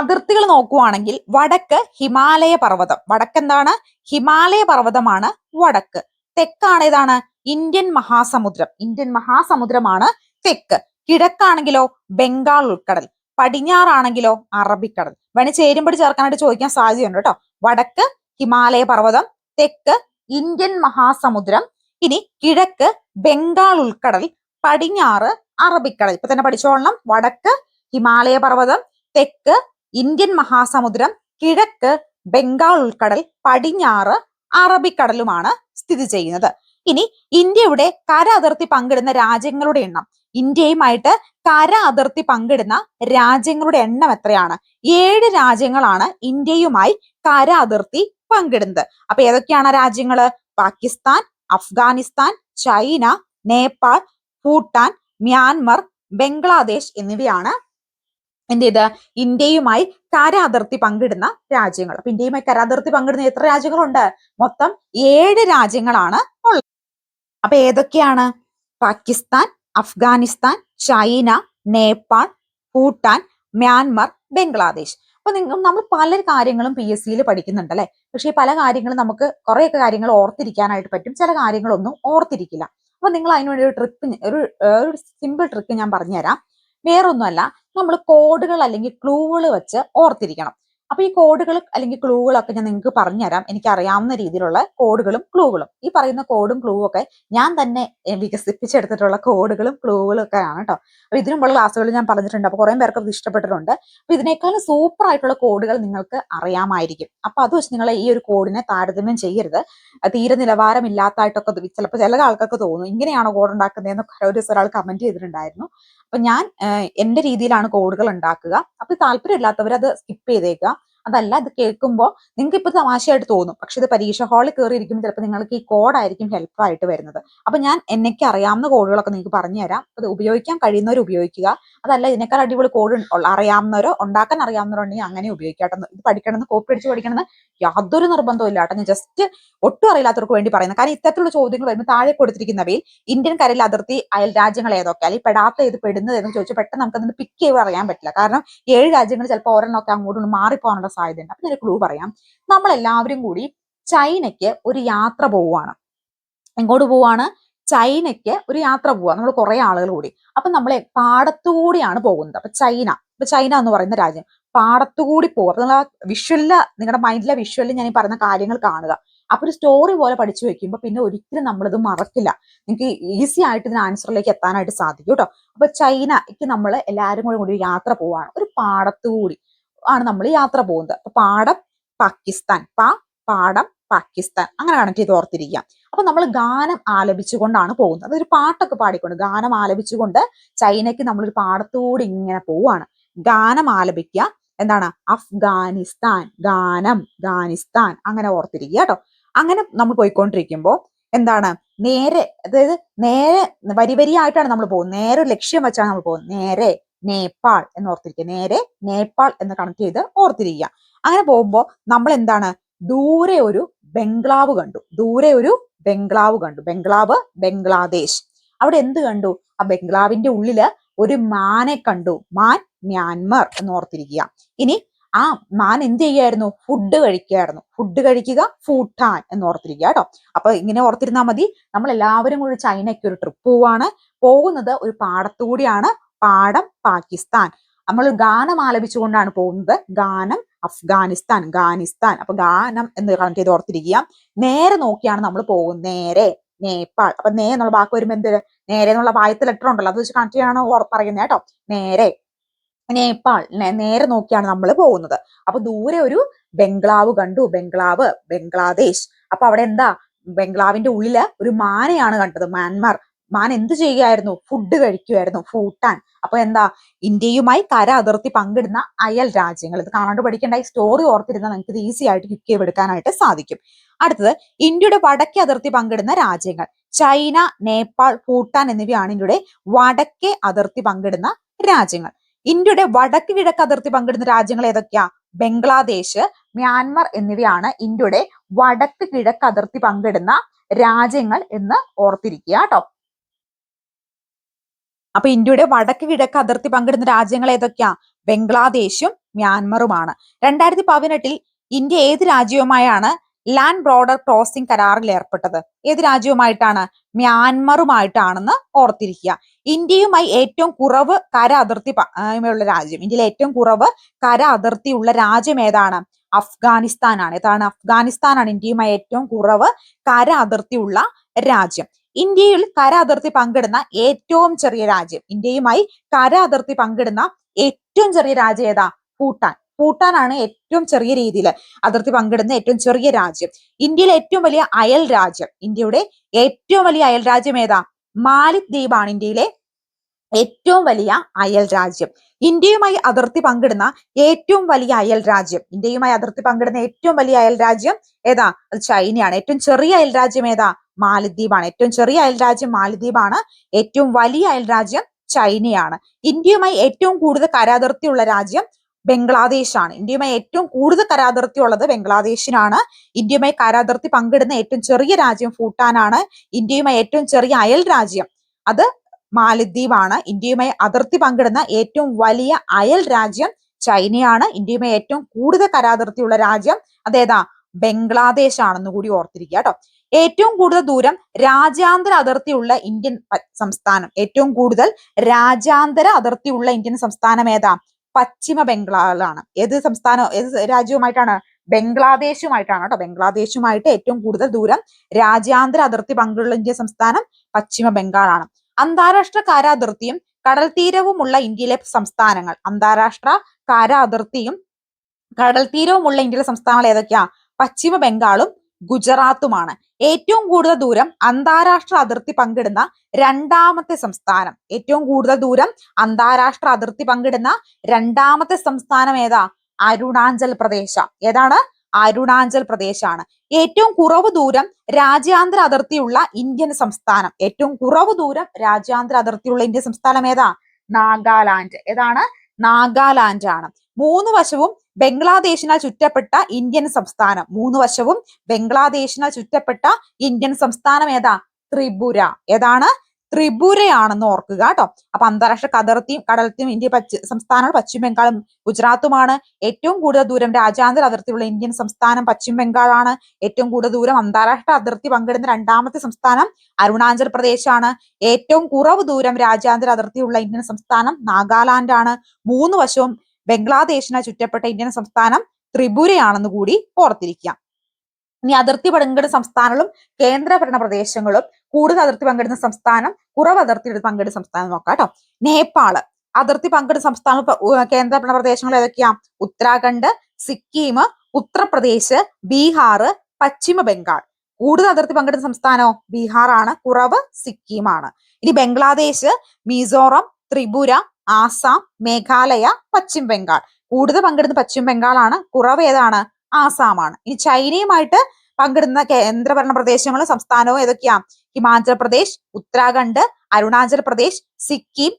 S1: അതിർത്തികൾ നോക്കുവാണെങ്കിൽ വടക്ക് ഹിമാലയ പർവ്വതം വടക്കെന്താണ് ഹിമാലയ പർവ്വതമാണ് വടക്ക് തെക്കാണ് ഏതാണ് ഇന്ത്യൻ മഹാസമുദ്രം ഇന്ത്യൻ മഹാസമുദ്രമാണ് തെക്ക് കിഴക്കാണെങ്കിലോ ബംഗാൾ ഉൾക്കടൽ പടിഞ്ഞാറാണെങ്കിലോ അറബിക്കടൽ വേണമെങ്കിൽ ചേരുമ്പോൾ ചേർക്കാനായിട്ട് ചോദിക്കാൻ സാധ്യതയുണ്ട് കേട്ടോ വടക്ക് ഹിമാലയ പർവ്വതം തെക്ക് ഇന്ത്യൻ മഹാസമുദ്രം ഇനി കിഴക്ക് ബംഗാൾ ഉൾക്കടൽ പടിഞ്ഞാറ് അറബിക്കടൽ ഇപ്പൊ തന്നെ പഠിച്ചോളണം വടക്ക് ഹിമാലയ പർവ്വതം തെക്ക് ഇന്ത്യൻ മഹാസമുദ്രം കിഴക്ക് ബംഗാൾ ഉൾക്കടൽ പടിഞ്ഞാറ് അറബിക്കടലുമാണ് സ്ഥിതി ചെയ്യുന്നത് ഇനി ഇന്ത്യയുടെ കര അതിർത്തി പങ്കിടുന്ന രാജ്യങ്ങളുടെ എണ്ണം ഇന്ത്യയുമായിട്ട് കര അതിർത്തി പങ്കിടുന്ന രാജ്യങ്ങളുടെ എണ്ണം എത്രയാണ് ഏഴ് രാജ്യങ്ങളാണ് ഇന്ത്യയുമായി കര അതിർത്തി പങ്കിടുന്നത് അപ്പൊ ഏതൊക്കെയാണ് രാജ്യങ്ങൾ പാകിസ്ഥാൻ അഫ്ഗാനിസ്ഥാൻ ചൈന നേപ്പാൾ ഭൂട്ടാൻ മ്യാൻമർ ബംഗ്ലാദേശ് എന്നിവയാണ് എന്ത് ചെയ്ത് ഇന്ത്യയുമായി കരാതിർത്തി പങ്കിടുന്ന രാജ്യങ്ങൾ അപ്പൊ ഇന്ത്യയുമായി കരാതിർത്തി പങ്കിടുന്ന എത്ര രാജ്യങ്ങളുണ്ട് മൊത്തം ഏഴ് രാജ്യങ്ങളാണ് ഉള്ളത് അപ്പൊ ഏതൊക്കെയാണ് പാകിസ്ഥാൻ അഫ്ഗാനിസ്ഥാൻ ചൈന നേപ്പാൾ ഭൂട്ടാൻ മ്യാൻമർ ബംഗ്ലാദേശ് അപ്പൊ നിങ്ങൾ നമ്മൾ പല കാര്യങ്ങളും പി എസ് സിയിൽ പഠിക്കുന്നുണ്ട് അല്ലെ പക്ഷേ പല കാര്യങ്ങളും നമുക്ക് കുറേയൊക്കെ കാര്യങ്ങൾ ഓർത്തിരിക്കാനായിട്ട് പറ്റും ചില കാര്യങ്ങളൊന്നും ഓർത്തിരിക്കില്ല അപ്പൊ നിങ്ങൾ അതിനുവേണ്ടി ഒരു ട്രിപ്പ് ഒരു ഒരു സിമ്പിൾ ട്രിക്ക് ഞാൻ പറഞ്ഞുതരാം വേറൊന്നുമല്ല നമ്മൾ കോഡുകൾ അല്ലെങ്കിൽ ക്ലൂകൾ വെച്ച് ഓർത്തിരിക്കണം അപ്പൊ ഈ കോഡുകൾ അല്ലെങ്കിൽ ക്ലൂകളൊക്കെ ഞാൻ നിങ്ങൾക്ക് പറഞ്ഞുതരാം എനിക്ക് അറിയാവുന്ന രീതിയിലുള്ള കോഡുകളും ക്ലൂകളും ഈ പറയുന്ന കോഡും ക്ലൂവും ഒക്കെ ഞാൻ തന്നെ വികസിപ്പിച്ചെടുത്തിട്ടുള്ള കോഡുകളും ക്ലൂകളും ഒക്കെ ആണ് കേട്ടോ അപ്പൊ ഇതിനുമുള്ള ക്ലാസ്സുകൾ ഞാൻ പറഞ്ഞിട്ടുണ്ട് അപ്പൊ കുറേ പേർക്ക് ഇഷ്ടപ്പെട്ടിട്ടുണ്ട് അപ്പൊ ഇതിനേക്കാളും സൂപ്പർ ആയിട്ടുള്ള കോഡുകൾ നിങ്ങൾക്ക് അറിയാമായിരിക്കും അപ്പൊ അത് വെച്ച് നിങ്ങൾ ഈ ഒരു കോഡിനെ താരതമ്യം ചെയ്യരുത് തീരെ നിലവാരമില്ലാത്തതായിട്ടൊക്കെ ചിലപ്പോൾ ചില ആൾക്കാർക്ക് തോന്നും ഇങ്ങനെയാണോ കോഡ് ഉണ്ടാക്കുന്നതെന്നൊക്കെ ഒരു ഒരാൾ കമന്റ് ചെയ്തിട്ടുണ്ടായിരുന്നു അപ്പൊ ഞാൻ എന്റെ രീതിയിലാണ് കോഡുകൾ ഉണ്ടാക്കുക അപ്പൊ താല്പര്യമില്ലാത്തവർ അത് സ്കിപ്പ് ചെയ്തേക്കുക അതല്ല അത് കേൾക്കുമ്പോൾ നിങ്ങൾക്ക് ഇപ്പോൾ തമാശയായിട്ട് തോന്നും പക്ഷെ ഇത് പരീക്ഷ ഹാളിൽ കയറി ഇരിക്കുമ്പോൾ ചിലപ്പോൾ നിങ്ങൾക്ക് ഈ കോഡായിരിക്കും ആയിട്ട് വരുന്നത് അപ്പം ഞാൻ എന്നെക്ക് അറിയാവുന്ന കോഡുകളൊക്കെ നിങ്ങൾക്ക് പറഞ്ഞു തരാം അത് ഉപയോഗിക്കാൻ കഴിയുന്നവർ ഉപയോഗിക്കുക അതല്ല ഇതിനേക്കാൾ അടിപൊളി കോഡ് അറിയാവുന്നവരോ ഉണ്ടാക്കാൻ അറിയാവുന്നവരുണ്ടെങ്കിൽ അങ്ങനെ ഉപയോഗിക്കാട്ടെന്ന് ഇത് പഠിക്കണമെന്ന് കോപ്പി അടിച്ച് പഠിക്കണമെന്ന് യാതൊരു നിർബന്ധവും ഇല്ല ഞാൻ ജസ്റ്റ് ഒട്ടും അറിയില്ലാത്തവർക്ക് വേണ്ടി പറയുന്നത് കാരണം ഇത്തരത്തിലുള്ള ചോദ്യങ്ങൾ വരുമ്പോൾ താഴെ കൊടുത്തിരിക്കുന്നവയിൽ ഇന്ത്യൻ കരയിൽ അതിർത്തി അയൽ രാജ്യങ്ങൾ ഏതൊക്കെ അല്ലെങ്കിൽ പെടാത്ത ഏത് പെടുന്നത് എന്ന് ചോദിച്ചാൽ പെട്ടെന്ന് നമുക്ക് അതിന് പിക്ക് ചെയ്ത് അറിയാൻ പറ്റില്ല കാരണം ഏഴ് രാജ്യങ്ങൾ ചിലപ്പോൾ ഓരോന്നൊക്കെ അങ്ങോട്ടും മാറിപ്പോകാനുള്ള സാധ്യതയുണ്ട് അപ്പൊ ഒരു ക്ലൂ പറയാം നമ്മൾ എല്ലാവരും കൂടി ചൈനയ്ക്ക് ഒരു യാത്ര പോവുകയാണ് എങ്ങോട്ട് പോവാണ് ചൈനയ്ക്ക് ഒരു യാത്ര പോവാ നമ്മൾ കുറെ ആളുകൾ കൂടി അപ്പൊ നമ്മളെ പാടത്തുകൂടിയാണ് പോകുന്നത് അപ്പൊ ചൈന ഇപ്പൊ ചൈന എന്ന് പറയുന്ന രാജ്യം പാടത്തുകൂടി പോകും അപ്പൊ നിങ്ങൾ വിഷ്വല്ല നിങ്ങളുടെ മൈൻഡിലെ വിഷ്വലിൽ ഞാൻ ഈ പറയുന്ന കാര്യങ്ങൾ കാണുക അപ്പൊ ഒരു സ്റ്റോറി പോലെ പഠിച്ചു വെക്കുമ്പോൾ പിന്നെ ഒരിക്കലും നമ്മളിത് മറക്കില്ല നിങ്ങൾക്ക് ഈസി ആയിട്ട് ഇതിന് ആൻസറിലേക്ക് എത്താനായിട്ട് സാധിക്കും കേട്ടോ അപ്പൊ ചൈനക്ക് നമ്മൾ എല്ലാവരും കൂടി കൂടി യാത്ര പോവാണ് ഒരു പാടത്തുകൂടി ആണ് നമ്മൾ യാത്ര പോകുന്നത് അപ്പൊ പാടം പാകിസ്ഥാൻ പാ പാടം പാകിസ്ഥാൻ അങ്ങനെ കണക്ട് ചെയ്ത് ഓർത്തിരിക്കുക അപ്പൊ നമ്മൾ ഗാനം ആലപിച്ചുകൊണ്ടാണ് പോകുന്നത് അതൊരു പാട്ടൊക്കെ പാടിക്കൊണ്ട് ഗാനം ആലപിച്ചുകൊണ്ട് ചൈനയ്ക്ക് നമ്മളൊരു പാടത്തോടെ ഇങ്ങനെ പോവാണ് ഗാനം ആലപിക്കുക എന്താണ് അഫ്ഗാനിസ്ഥാൻ ഗാനം ഗാനിസ്ഥാൻ അങ്ങനെ ഓർത്തിരിക്കുക കേട്ടോ അങ്ങനെ നമ്മൾ പോയിക്കൊണ്ടിരിക്കുമ്പോൾ എന്താണ് നേരെ അതായത് നേരെ വരി വരിയായിട്ടാണ് നമ്മൾ പോകുന്നത് നേരെ ലക്ഷ്യം വെച്ചാണ് നമ്മൾ പോകുന്നത് നേരെ നേപ്പാൾ എന്ന് ഓർത്തിരിക്കുക നേരെ നേപ്പാൾ എന്ന് കണക്ട് ചെയ്ത് ഓർത്തിരിക്കുക അങ്ങനെ പോകുമ്പോൾ നമ്മൾ എന്താണ് ദൂരെ ഒരു ബംഗ്ലാവ് കണ്ടു ദൂരെ ഒരു ബംഗ്ലാവ് കണ്ടു ബംഗ്ലാവ് ബംഗ്ലാദേശ് അവിടെ എന്ത് കണ്ടു ആ ബംഗ്ലാവിന്റെ ഉള്ളില് ഒരു മാനെ കണ്ടു മാൻ മ്യാൻമർ എന്ന് ഓർത്തിരിക്കുക ഇനി ആ മാൻ എന്ത് ചെയ്യായിരുന്നു ഫുഡ് കഴിക്കുകയായിരുന്നു ഫുഡ് കഴിക്കുക ഫൂട്ടാൻ എന്ന് ഓർത്തിരിക്കുക കേട്ടോ അപ്പൊ ഇങ്ങനെ ഓർത്തിരുന്നാൽ മതി നമ്മൾ എല്ലാവരും കൂടി ചൈനയ്ക്ക് ഒരു ട്രിപ്പ് പോവാണ് പോകുന്നത് ഒരു പാടത്തുകൂടിയാണ് പാഠം പാകിസ്ഥാൻ നമ്മൾ ഗാനം ആലപിച്ചുകൊണ്ടാണ് പോകുന്നത് ഗാനം അഫ്ഗാനിസ്ഥാൻ ഗാനിസ്ഥാൻ അപ്പൊ ഗാനം എന്ന് കണക്ട് ചെയ്ത് ഓർത്തിരിക്കുക നേരെ നോക്കിയാണ് നമ്മൾ പോകുന്നത് നേരെ നേപ്പാൾ അപ്പൊ നേ എന്നുള്ള വാക്ക് വരുമ്പോൾ എന്ത് നേരെ എന്നുള്ള വായത്തിൽ ലെറ്റർ ഉണ്ടല്ലോ അത് വെച്ച് കണക്ട് ചെയ്യാണ് പറയുന്നത് കേട്ടോ നേരെ നേപ്പാൾ നേരെ നോക്കിയാണ് നമ്മൾ പോകുന്നത് അപ്പൊ ദൂരെ ഒരു ബംഗ്ലാവ് കണ്ടു ബംഗ്ലാവ് ബംഗ്ലാദേശ് അപ്പൊ അവിടെ എന്താ ബംഗ്ലാവിന്റെ ഉള്ളില് ഒരു മാനയാണ് കണ്ടത് മ്യാൻമാർ മാൻ എന്ത് ചെയ്യുകയായിരുന്നു ഫുഡ് കഴിക്കുമായിരുന്നു ഫൂട്ടാൻ അപ്പൊ എന്താ ഇന്ത്യയുമായി കര അതിർത്തി പങ്കിടുന്ന അയൽ രാജ്യങ്ങൾ ഇത് കാണാണ്ട് പഠിക്കേണ്ട ഈ സ്റ്റോറി ഓർത്തിരുന്നാൽ നിങ്ങൾക്ക് ഇത് ഈസി ആയിട്ട് ക്ലിക്ക് ചെയ്തെടുക്കാനായിട്ട് സാധിക്കും അടുത്തത് ഇന്ത്യയുടെ വടക്കേ അതിർത്തി പങ്കിടുന്ന രാജ്യങ്ങൾ ചൈന നേപ്പാൾ ഭൂട്ടാൻ എന്നിവയാണ് ഇന്ത്യയുടെ വടക്കേ അതിർത്തി പങ്കിടുന്ന രാജ്യങ്ങൾ ഇന്ത്യയുടെ വടക്ക് കിഴക്ക് അതിർത്തി പങ്കിടുന്ന രാജ്യങ്ങൾ ഏതൊക്കെയാ ബംഗ്ലാദേശ് മ്യാൻമർ എന്നിവയാണ് ഇന്ത്യയുടെ വടക്ക് കിഴക്ക് അതിർത്തി പങ്കിടുന്ന രാജ്യങ്ങൾ എന്ന് ഓർത്തിരിക്കുക കേട്ടോ അപ്പൊ ഇന്ത്യയുടെ വടക്ക് കിഴക്ക് അതിർത്തി പങ്കിടുന്ന രാജ്യങ്ങൾ ഏതൊക്കെയാ ബംഗ്ലാദേശും മ്യാൻമറുമാണ് രണ്ടായിരത്തി പതിനെട്ടിൽ ഇന്ത്യ ഏത് രാജ്യവുമായാണ് ലാൻഡ് ബോർഡർ ക്രോസിംഗ് കരാറിൽ ഏർപ്പെട്ടത് ഏത് രാജ്യവുമായിട്ടാണ് മ്യാൻമറുമായിട്ടാണെന്ന് ഓർത്തിരിക്കുക ഇന്ത്യയുമായി ഏറ്റവും കുറവ് കര അതിർത്തി ഉള്ള രാജ്യം ഇന്ത്യയിലെ ഏറ്റവും കുറവ് കര അതിർത്തി ഉള്ള രാജ്യം ഏതാണ് അഫ്ഗാനിസ്ഥാനാണ് ഏതാണ് അഫ്ഗാനിസ്ഥാനാണ് ഇന്ത്യയുമായി ഏറ്റവും കുറവ് കര അതിർത്തി ഉള്ള രാജ്യം ഇന്ത്യയിൽ കര അതിർത്തി പങ്കിടുന്ന ഏറ്റവും ചെറിയ രാജ്യം ഇന്ത്യയുമായി കര അതിർത്തി പങ്കിടുന്ന ഏറ്റവും ചെറിയ രാജ്യം ഏതാ ഭൂട്ടാൻ ഭൂട്ടാനാണ് ഏറ്റവും ചെറിയ രീതിയിൽ അതിർത്തി പങ്കിടുന്ന ഏറ്റവും ചെറിയ രാജ്യം ഇന്ത്യയിലെ ഏറ്റവും വലിയ അയൽ രാജ്യം ഇന്ത്യയുടെ ഏറ്റവും വലിയ അയൽ രാജ്യം ഏതാ മാലിദ്വീപാണ് ഇന്ത്യയിലെ ഏറ്റവും വലിയ അയൽ രാജ്യം ഇന്ത്യയുമായി അതിർത്തി പങ്കിടുന്ന ഏറ്റവും വലിയ അയൽ രാജ്യം ഇന്ത്യയുമായി അതിർത്തി പങ്കിടുന്ന ഏറ്റവും വലിയ അയൽ രാജ്യം ഏതാ അത് ചൈനയാണ് ഏറ്റവും ചെറിയ അയൽ രാജ്യം ഏതാ മാലദ്വീപാണ് ഏറ്റവും ചെറിയ അയൽ രാജ്യം മാലദ്വീപാണ് ഏറ്റവും വലിയ അയൽ രാജ്യം ചൈനയാണ് ഇന്ത്യയുമായി ഏറ്റവും കൂടുതൽ ഉള്ള രാജ്യം ബംഗ്ലാദേശാണ് ഇന്ത്യയുമായി ഏറ്റവും കൂടുതൽ കരാതിർത്തി ഉള്ളത് ബംഗ്ലാദേശിനാണ് ഇന്ത്യയുമായി കരാതിർത്തി പങ്കിടുന്ന ഏറ്റവും ചെറിയ രാജ്യം ഭൂട്ടാനാണ് ഇന്ത്യയുമായി ഏറ്റവും ചെറിയ അയൽ രാജ്യം അത് ആണ് ഇന്ത്യയുമായി അതിർത്തി പങ്കിടുന്ന ഏറ്റവും വലിയ അയൽ രാജ്യം ചൈനയാണ് ഇന്ത്യയുമായി ഏറ്റവും കൂടുതൽ കരാതിർത്തിയുള്ള രാജ്യം അതേതാ ബംഗ്ലാദേശ് ആണെന്ന് കൂടി ഓർത്തിരിക്കുക കേട്ടോ ഏറ്റവും കൂടുതൽ ദൂരം രാജ്യാന്തര അതിർത്തിയുള്ള ഇന്ത്യൻ സംസ്ഥാനം ഏറ്റവും കൂടുതൽ രാജ്യാന്തര അതിർത്തിയുള്ള ഇന്ത്യൻ സംസ്ഥാനം ഏതാ പശ്ചിമ ബംഗാളാണ് ഏത് സംസ്ഥാനം ഏത് രാജ്യവുമായിട്ടാണ് ബംഗ്ലാദേശുമായിട്ടാണ് കേട്ടോ ബംഗ്ലാദേശുമായിട്ട് ഏറ്റവും കൂടുതൽ ദൂരം രാജ്യാന്തര അതിർത്തി പങ്കുള്ള ഇന്ത്യ സംസ്ഥാനം പശ്ചിമ ബംഗാളാണ് അന്താരാഷ്ട്ര കാരാതിർത്തിയും കടൽ തീരവുമുള്ള ഇന്ത്യയിലെ സംസ്ഥാനങ്ങൾ അന്താരാഷ്ട്ര കാരാതിർത്തിയും കടൽ തീരവുമുള്ള ഇന്ത്യയിലെ സംസ്ഥാനങ്ങൾ ഏതൊക്കെയാ പശ്ചിമ ബംഗാളും ഗുജറാത്തുമാണ് ഏറ്റവും കൂടുതൽ ദൂരം അന്താരാഷ്ട്ര അതിർത്തി പങ്കിടുന്ന രണ്ടാമത്തെ സംസ്ഥാനം ഏറ്റവും കൂടുതൽ ദൂരം അന്താരാഷ്ട്ര അതിർത്തി പങ്കിടുന്ന രണ്ടാമത്തെ സംസ്ഥാനം ഏതാ അരുണാചൽ പ്രദേശ ഏതാണ് അരുണാചൽ പ്രദേശാണ് ഏറ്റവും കുറവ് ദൂരം രാജ്യാന്തര അതിർത്തിയുള്ള ഇന്ത്യൻ സംസ്ഥാനം ഏറ്റവും കുറവ് ദൂരം രാജ്യാന്തര അതിർത്തിയുള്ള ഇന്ത്യൻ സംസ്ഥാനം ഏതാ നാഗാലാൻഡ് ഏതാണ് നാഗാലാൻഡ് ആണ് മൂന്ന് വശവും ബംഗ്ലാദേശിനാൽ ചുറ്റപ്പെട്ട ഇന്ത്യൻ സംസ്ഥാനം മൂന്ന് വശവും ബംഗ്ലാദേശിനാൽ ചുറ്റപ്പെട്ട ഇന്ത്യൻ സംസ്ഥാനം ഏതാ ത്രിപുര ഏതാണ് ത്രിപുരയാണെന്ന് ഓർക്കുക കേട്ടോ അപ്പൊ അന്താരാഷ്ട്ര കതിർത്തിയും കടലത്തിയും ഇന്ത്യ പശ്ചി സംസ്ഥാനങ്ങൾ പശ്ചിമ ബംഗാളും ഗുജറാത്തുമാണ് ഏറ്റവും കൂടുതൽ ദൂരം രാജ്യാന്തര അതിർത്തിയുള്ള ഇന്ത്യൻ സംസ്ഥാനം പശ്ചിമ ബംഗാളാണ് ഏറ്റവും കൂടുതൽ ദൂരം അന്താരാഷ്ട്ര അതിർത്തി പങ്കിടുന്ന രണ്ടാമത്തെ സംസ്ഥാനം അരുണാചൽ പ്രദേശാണ് ഏറ്റവും കുറവ് ദൂരം രാജ്യാന്തര അതിർത്തിയുള്ള ഇന്ത്യൻ സംസ്ഥാനം നാഗാലാൻഡ് ആണ് മൂന്ന് വശവും ബംഗ്ലാദേശിനെ ചുറ്റപ്പെട്ട ഇന്ത്യൻ സംസ്ഥാനം ത്രിപുരയാണെന്ന് കൂടി ഓർത്തിരിക്കുക ഇനി അതിർത്തി പങ്കിടുന്ന സംസ്ഥാനങ്ങളും കേന്ദ്രഭരണ പ്രദേശങ്ങളും കൂടുതൽ അതിർത്തി പങ്കിടുന്ന സംസ്ഥാനം കുറവ് അതിർത്തി പങ്കിട് സംസ്ഥാനം നോക്കാം കേട്ടോ നേപ്പാള് അതിർത്തി പങ്കിട് സംസ്ഥാനം കേന്ദ്രഭരണ പ്രദേശങ്ങൾ ഏതൊക്കെയാ ഉത്തരാഖണ്ഡ് സിക്കിം ഉത്തർപ്രദേശ് ബീഹാറ് പശ്ചിമ ബംഗാൾ കൂടുതൽ അതിർത്തി പങ്കിടുന്ന സംസ്ഥാനോ ബീഹാറാണ് കുറവ് സിക്കിമാണ് ഇനി ബംഗ്ലാദേശ് മിസോറം ത്രിപുര ആസാം മേഘാലയ പശ്ചിമ ബംഗാൾ കൂടുതൽ പങ്കിടുന്ന പശ്ചിമ ബംഗാളാണ് കുറവ് ഏതാണ് ആസാമാണ് ഇനി ചൈനയുമായിട്ട് പങ്കിടുന്ന കേന്ദ്രഭരണ പ്രദേശങ്ങളും സംസ്ഥാനവും ഏതൊക്കെയാ ഹിമാചൽ പ്രദേശ് ഉത്തരാഖണ്ഡ് അരുണാചൽ പ്രദേശ് സിക്കിം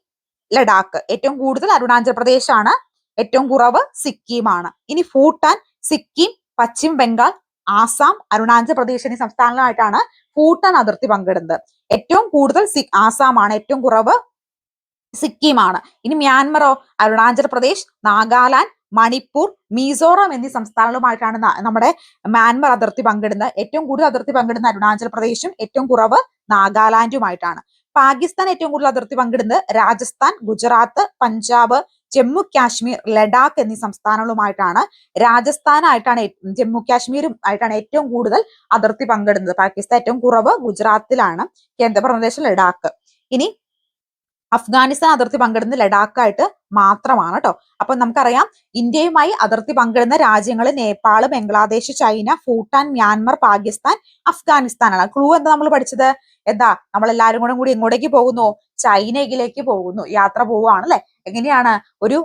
S1: ലഡാക്ക് ഏറ്റവും കൂടുതൽ അരുണാചൽ പ്രദേശ് ആണ് ഏറ്റവും കുറവ് സിക്കിമാണ് ഇനി ഭൂട്ടാൻ സിക്കിം പശ്ചിമ ബംഗാൾ ആസാം അരുണാചൽ പ്രദേശ് എന്നീ സംസ്ഥാനങ്ങളായിട്ടാണ് ഭൂട്ടാൻ അതിർത്തി പങ്കിടുന്നത് ഏറ്റവും കൂടുതൽ സി ആസാമാണ് ഏറ്റവും കുറവ് സിക്കിമാണ് ഇനി മ്യാൻമറോ അരുണാചൽ പ്രദേശ് നാഗാലാൻഡ് മണിപ്പൂർ മിസോറാം എന്നീ സംസ്ഥാനങ്ങളുമായിട്ടാണ് നമ്മുടെ മ്യാൻമർ അതിർത്തി പങ്കിടുന്നത് ഏറ്റവും കൂടുതൽ അതിർത്തി പങ്കിടുന്ന അരുണാചൽ പ്രദേശും ഏറ്റവും കുറവ് നാഗാലാൻഡുമായിട്ടാണ് പാകിസ്ഥാൻ ഏറ്റവും കൂടുതൽ അതിർത്തി പങ്കിടുന്നത് രാജസ്ഥാൻ ഗുജറാത്ത് പഞ്ചാബ് ജമ്മു കാശ്മീർ ലഡാക്ക് എന്നീ സംസ്ഥാനങ്ങളുമായിട്ടാണ് രാജസ്ഥാനായിട്ടാണ് ജമ്മു കാശ്മീരും ആയിട്ടാണ് ഏറ്റവും കൂടുതൽ അതിർത്തി പങ്കിടുന്നത് പാകിസ്ഥാൻ ഏറ്റവും കുറവ് ഗുജറാത്തിലാണ് കേന്ദ്രപ്രദേശം ലഡാക്ക് ഇനി അഫ്ഗാനിസ്ഥാൻ അതിർത്തി പങ്കിടുന്ന ലഡാക്കായിട്ട് മാത്രമാണ് കേട്ടോ അപ്പൊ നമുക്കറിയാം ഇന്ത്യയുമായി അതിർത്തി പങ്കിടുന്ന രാജ്യങ്ങൾ നേപ്പാൾ ബംഗ്ലാദേശ് ചൈന ഭൂട്ടാൻ മ്യാൻമർ പാകിസ്ഥാൻ അഫ്ഗാനിസ്ഥാനാണ് ക്ലൂ എന്താ നമ്മൾ പഠിച്ചത് എന്താ നമ്മൾ എല്ലാവരും കൂടെ കൂടി എങ്ങോട്ടേക്ക് പോകുന്നു ചൈനയിലേക്ക് പോകുന്നു യാത്ര പോവുകയാണ് അല്ലെ എങ്ങനെയാണ് ഒരു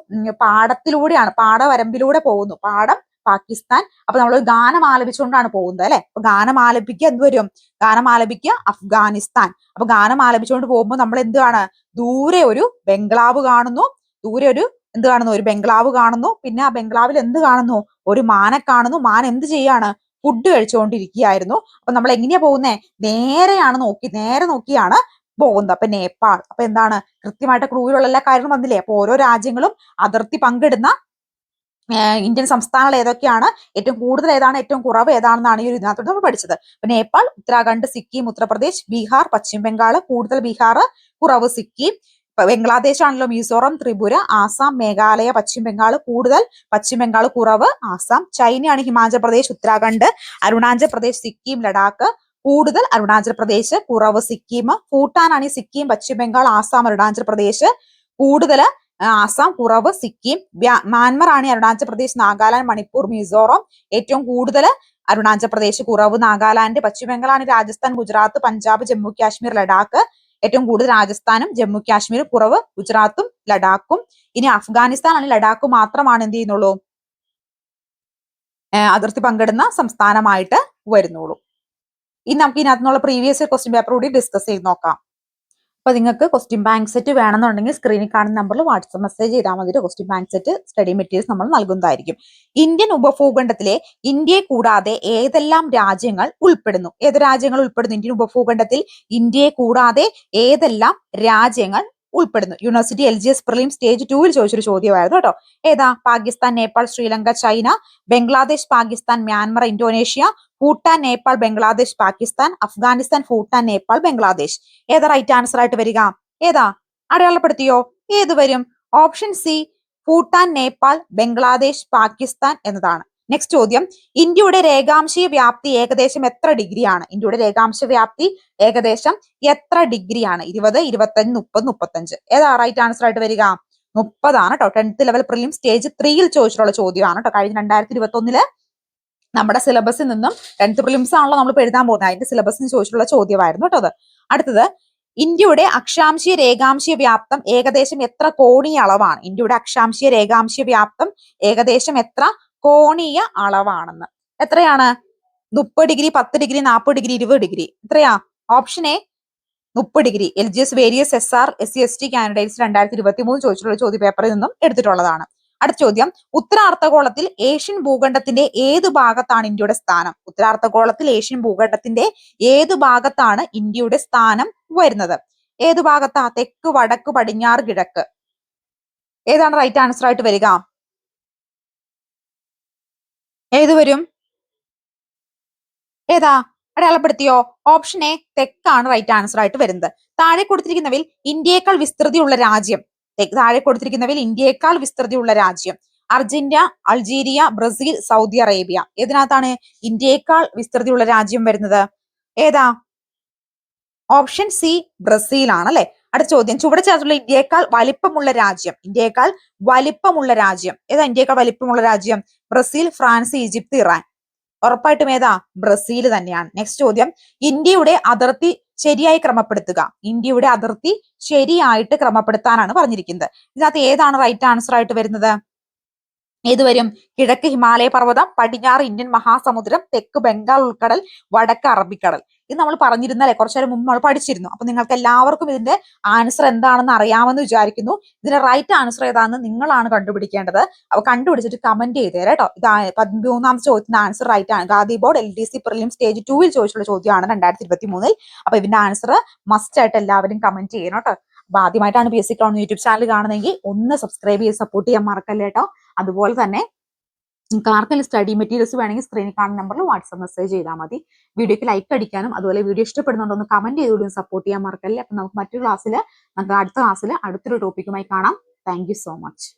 S1: പാടത്തിലൂടെയാണ് പാടവരമ്പിലൂടെ പോകുന്നു പാടം പാകിസ്ഥാൻ അപ്പൊ നമ്മൾ ഗാനം ആലപിച്ചുകൊണ്ടാണ് പോകുന്നത് അല്ലെ അപ്പൊ ഗാനം ആലപിക്കുക എന്ത് വരും ഗാനം ആലപിക്കുക അഫ്ഗാനിസ്ഥാൻ അപ്പൊ ഗാനം ആലപിച്ചുകൊണ്ട് പോകുമ്പോൾ നമ്മൾ എന്താണ് ദൂരെ ഒരു ബംഗ്ലാവ് കാണുന്നു ദൂരെ ഒരു എന്ത് കാണുന്നു ഒരു ബംഗ്ലാവ് കാണുന്നു പിന്നെ ആ ബംഗ്ലാവിൽ എന്ത് കാണുന്നു ഒരു മാനെ കാണുന്നു മാൻ എന്ത് ചെയ്യാണ് ഫുഡ് കഴിച്ചുകൊണ്ടിരിക്കുകയായിരുന്നു അപ്പൊ നമ്മൾ എങ്ങനെയാ പോകുന്നേ നേരെയാണ് നോക്കി നേരെ നോക്കിയാണ് പോകുന്നത് അപ്പൊ നേപ്പാൾ അപ്പൊ എന്താണ് കൃത്യമായിട്ട് ക്രൂവിലുള്ള എല്ലാ കാര്യങ്ങളും വന്നില്ലേ അപ്പൊ ഓരോ രാജ്യങ്ങളും അതിർത്തി പങ്കിടുന്ന ഇന്ത്യൻ സംസ്ഥാനങ്ങൾ ഏതൊക്കെയാണ് ഏറ്റവും കൂടുതൽ ഏതാണ് ഏറ്റവും കുറവ് ഏതാണെന്നാണ് ഈ ഒരു ഇതിനകത്തോട് നമ്മൾ പഠിച്ചത് പിന്നെ നേപ്പാൾ ഉത്തരാഖണ്ഡ് സിക്കിം ഉത്തർപ്രദേശ് ബീഹാർ പശ്ചിമ ബംഗാൾ കൂടുതൽ ബീഹാർ കുറവ് സിക്കിം ബംഗ്ലാദേശ് ആണല്ലോ മിസോറം ത്രിപുര ആസാം മേഘാലയ പശ്ചിമ ബംഗാൾ കൂടുതൽ പശ്ചിമ ബംഗാൾ കുറവ് ആസാം ചൈനയാണ് ഹിമാചൽ പ്രദേശ് ഉത്തരാഖണ്ഡ് അരുണാചൽ പ്രദേശ് സിക്കിം ലഡാക്ക് കൂടുതൽ അരുണാചൽ പ്രദേശ് കുറവ് സിക്കിം ഭൂട്ടാനാണ് സിക്കിം പശ്ചിമ ബംഗാൾ ആസാം അരുണാചൽ പ്രദേശ് കൂടുതൽ ആസാം കുറവ് സിക്കിം മ്യാൻമർ ആണ് അരുണാചൽ പ്രദേശ് നാഗാലാൻഡ് മണിപ്പൂർ മിസോറം ഏറ്റവും കൂടുതൽ അരുണാചൽ പ്രദേശ് കുറവ് നാഗാലാൻഡ് പശ്ചിമബംഗാളാണ് രാജസ്ഥാൻ ഗുജറാത്ത് പഞ്ചാബ് ജമ്മു കാശ്മീർ ലഡാക്ക് ഏറ്റവും കൂടുതൽ രാജസ്ഥാനും ജമ്മു കാശ്മീരും കുറവ് ഗുജറാത്തും ലഡാക്കും ഇനി അഫ്ഗാനിസ്ഥാൻ ആണ് ലഡാക്ക് മാത്രമാണ് എന്ത് ചെയ്യുന്നുള്ളൂ അതിർത്തി പങ്കിടുന്ന സംസ്ഥാനമായിട്ട് വരുന്നുള്ളൂ ഇനി നമുക്ക് ഇതിനകത്തുനിന്നുള്ള പ്രീവിയസ് ക്വസ്റ്റ്യൻ പേപ്പർ കൂടി ഡിസ്കസ് ചെയ്ത് നോക്കാം അപ്പൊ നിങ്ങൾക്ക് ക്വസ്റ്റ്യൻ ബാങ്ക് സെറ്റ് വേണമെന്നുണ്ടെങ്കിൽ സ്ക്രീനിൽ കാണുന്ന നമ്പറിൽ വാട്സപ്പ് മെസ്സേജ് ചെയ്താൽ മതി question bank set study materials നമ്മൾ നൽകുന്നതായിരിക്കും ഇന്ത്യൻ ഉപഭൂഖണ്ഡത്തിലെ ഇന്ത്യയെ കൂടാതെ ഏതെല്ലാം രാജ്യങ്ങൾ ഉൾപ്പെടുന്നു ഏത് രാജ്യങ്ങൾ ഉൾപ്പെടുന്നു ഇന്ത്യൻ ഉപഭൂഖണ്ഡത്തിൽ ഇന്ത്യയെ കൂടാതെ ഏതെല്ലാം രാജ്യങ്ങൾ ഉൾപ്പെടുന്നു university L G S prelim stage ടുവിൽ ചോദിച്ചൊരു ചോദ്യമായിരുന്നു കേട്ടോ ഏതാ Pakistan Nepal Sri Lanka China Bangladesh Pakistan Myanmar Indonesia Bhutan Nepal Bangladesh Pakistan Afghanistan Bhutan Nepal Bangladesh ഏതാ റൈറ്റ് ആൻസർ ആയിട്ട് വരിക ഏതാ അടയാളപ്പെടുത്തിയോ ഏത് വരും ഓപ്ഷൻ സി ഭൂട്ടാൻ നേപ്പാൾ ബംഗ്ലാദേശ് പാകിസ്ഥാൻ എന്നതാണ് നെക്സ്റ്റ് ചോദ്യം ഇന്ത്യയുടെ രേഖാംശീയ വ്യാപ്തി ഏകദേശം എത്ര ഡിഗ്രിയാണ് ഇന്ത്യയുടെ രേഖാംശ വ്യാപ്തി ഏകദേശം എത്ര ഡിഗ്രിയാണ് ഇരുപത് ഇരുപത്തഞ്ച് മുപ്പത് മുപ്പത്തഞ്ച് ഏതാ റൈറ്റ് ആൻസർ ആയിട്ട് വരിക മുപ്പതാണ് കേട്ടോ ടെൻത്ത് ലെവൽ പ്രിലിം സ്റ്റേജ് ത്രീയിൽ ചോദിച്ചിട്ടുള്ള ചോദ്യമാണ് കേട്ടോ കഴിഞ്ഞ രണ്ടായിരത്തി ഇരുപത്തി ഒന്നില് നമ്മുടെ സിലബസിൽ നിന്നും ടെൻത്ത് പ്രിലിംസ് ആണല്ലോ നമ്മൾ എഴുതാൻ പോകുന്നത് അതിന്റെ സിലബസിന് ചോദിച്ചിട്ടുള്ള ചോദ്യമായിരുന്നു കേട്ടോ അത് അടുത്തത് ഇന്ത്യയുടെ അക്ഷാംശീയ രേഖാംശീയ വ്യാപ്തം ഏകദേശം എത്ര കോടി അളവാണ് ഇന്ത്യയുടെ അക്ഷാംശീയ രേഖാംശീയ വ്യാപ്തം ഏകദേശം എത്ര കോണീയ അളവാണെന്ന് എത്രയാണ് മുപ്പത് ഡിഗ്രി പത്ത് ഡിഗ്രി നാൽപ്പത് ഡിഗ്രി ഇരുപത് ഡിഗ്രി എത്രയാ ഓപ്ഷൻ എ മുപ്പത് degree L G S various S R S C S T candidates രണ്ടായിരത്തി ഇരുപത്തി മൂന്ന് ചോദിച്ചിട്ടുള്ള ചോദ്യ പേപ്പറിൽ നിന്നും എടുത്തിട്ടുള്ളതാണ് അടുത്ത ചോദ്യം ഉത്തരാർദ്ധഗോളത്തിൽ ഏഷ്യൻ ഭൂഖണ്ഡത്തിന്റെ ഏത് ഭാഗത്താണ് ഇന്ത്യയുടെ സ്ഥാനം ഉത്തരാർദ്ധഗോളത്തിൽ ഏഷ്യൻ ഭൂഖണ്ഡത്തിന്റെ ഏത് ഭാഗത്താണ് ഇന്ത്യയുടെ സ്ഥാനം വരുന്നത് ഏത് ഭാഗത്താ തെക്ക് വടക്ക് പടിഞ്ഞാറ് കിഴക്ക് ഏതാണ് റൈറ്റ് ആൻസർ ആയിട്ട് വരിക ഏത് വരും ഏതാ അടയാളപ്പെടുത്തിയോ ഓപ്ഷൻ എ തെക്കാണ് റൈറ്റ് ആൻസർ ആയിട്ട് വരുന്നത് താഴെ കൊടുത്തിരിക്കുന്നവയിൽ ഇന്ത്യയേക്കാൾ വിസ്തൃതിയുള്ള രാജ്യം താഴെ കൊടുത്തിരിക്കുന്നവയിൽ ഇന്ത്യയേക്കാൾ വിസ്തൃതിയുള്ള രാജ്യം Argentina Algeria Brazil Saudi Arabia ഏതിനകത്താണ് ഇന്ത്യയേക്കാൾ വിസ്തൃതിയുള്ള രാജ്യം വരുന്നത് ഏതാ ഓപ്ഷൻ സി ബ്രസീൽ ആണ് അല്ലെ അടുത്ത ചോദ്യം ചുവടെ ചേർത്തുള്ള ഇന്ത്യയേക്കാൾ വലിപ്പമുള്ള രാജ്യം ഇന്ത്യയേക്കാൾ വലിപ്പമുള്ള രാജ്യം ഏതാ ഇന്ത്യയേക്കാൾ വലിപ്പമുള്ള രാജ്യം ബ്രസീൽ ഫ്രാൻസ് ഈജിപ്ത് ഇറാൻ ഉറപ്പായിട്ടും ഏതാ ബ്രസീൽ തന്നെയാണ് നെക്സ്റ്റ് ചോദ്യം ഇന്ത്യയുടെ അതിർത്തി ശരിയായി ക്രമപ്പെടുത്തുക ഇന്ത്യയുടെ അതിർത്തി ശരിയായിട്ട് ക്രമപ്പെടുത്താനാണ് പറഞ്ഞിരിക്കുന്നത് ഇതിനകത്ത് ഏതാണ് റൈറ്റ് ആൻസർ ആയിട്ട് വരുന്നത് ഏത് വരും കിഴക്ക് ഹിമാലയ പർവ്വതം പടിഞ്ഞാറ് ഇന്ത്യൻ മഹാസമുദ്രം തെക്ക് ബംഗാൾ ഉൾക്കടൽ വടക്ക് അറബിക്കടൽ ഇത് നമ്മൾ പറഞ്ഞിരുന്നല്ലേ കുറച്ചു നേരം മുമ്പ് നമ്മൾ പഠിച്ചിരുന്നു അപ്പൊ നിങ്ങൾക്ക് എല്ലാവർക്കും ഇതിന്റെ ആൻസർ എന്താണെന്ന് അറിയാമെന്ന് വിചാരിക്കുന്നു ഇതിന്റെ റൈറ്റ് ആൻസർ ഏതാണെന്ന് നിങ്ങളാണ് കണ്ടുപിടിക്കേണ്ടത് അപ്പൊ കണ്ടുപിടിച്ചിട്ട് കമന്റ് ചെയ്തേരെ കേട്ടോ ഇത് പതിമൂന്നാമത്തെ ചോദ്യത്തിന് ആൻസർ റൈറ്റ് ആണ് ഗാന്ധി ബോർഡ് L D C prelim stage ടൂവിൽ ചോദിച്ചുള്ള ചോദ്യമാണ് രണ്ടായിരത്തി ഇരുപത്തി മൂന്നിൽ അപ്പൊ ഇതിന്റെ ആൻസർ മസ്റ്റ് ആയിട്ട് എല്ലാവരും കമന്റ് ചെയ്യണം കേട്ടോ അപ്പൊ ആദ്യമായിട്ടാണ് P S C ground YouTube channel കാണുന്നതെങ്കിൽ ഒന്ന് സബ്സ്ക്രൈബ് ചെയ്ത് സപ്പോർട്ട് ചെയ്യാൻ മറക്കല്ലേട്ടോ അതുപോലെ തന്നെ നിങ്ങൾക്ക് സ്റ്റഡി മെറ്റീരിയൽസ് വേണമെങ്കിൽ സ്ക്രീനിൽ കാണുന്ന നമ്പറിൽ വാട്സപ്പ് മെസ്സേജ് ചെയ്താൽ മതി വീഡിയോക്ക് ലൈക്ക് അടിക്കാനും അതുപോലെ വീഡിയോ ഇഷ്ടപ്പെടുന്നുണ്ടോ ഒന്ന് കമന്റ് ചെയ്തുകൂടി സപ്പോർട്ട് ചെയ്യാൻ മറക്കല്ലേ അപ്പൊ നമുക്ക് മറ്റൊരു ക്ലാസ്സിൽ നമുക്ക് അടുത്ത ക്ലാസ്സിൽ അടുത്തൊരു ടോപ്പിക്കുമായി കാണാം താങ്ക് സോ മച്ച്